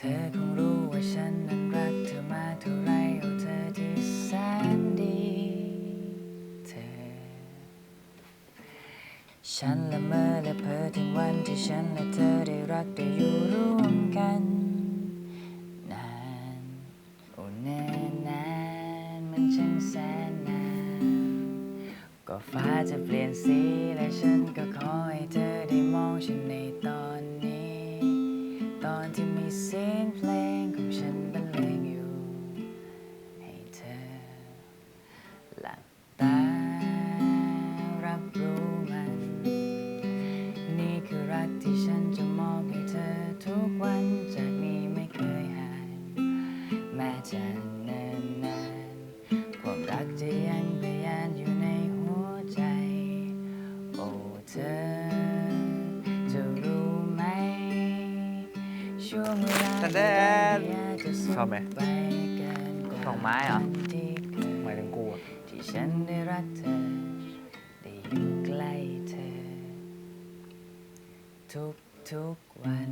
เธอคงรู้ว่าฉันนั้นรักเธอมาเท่าไรเอาเธอที่แสนดี เธอ ฉันละเมอและเพ้อถึงวันที่ฉันและเธอได้รักได้อยู่ร่วมกันนานโอ้นานนานมันช่างแสนนาน ก็ฟ้าจะเปลี่ยนสีและฉันก็ขอให้เธอได้มองฉันในตอนนี้ ตอนที่มีสี จะนิ่นนานความรักจะยังพยานอยู่ในหัวใจ โอ้เธอจะรู้ไหมช่วงเวลาตะแดนที่อาจจะสูงชอบไหมไปเกินกว่าดอกไม้เหรอหมายถึงกูอะที่ฉันได้รักเธอ ได้อยู่ใกล้เธอ ทุกทุกวัน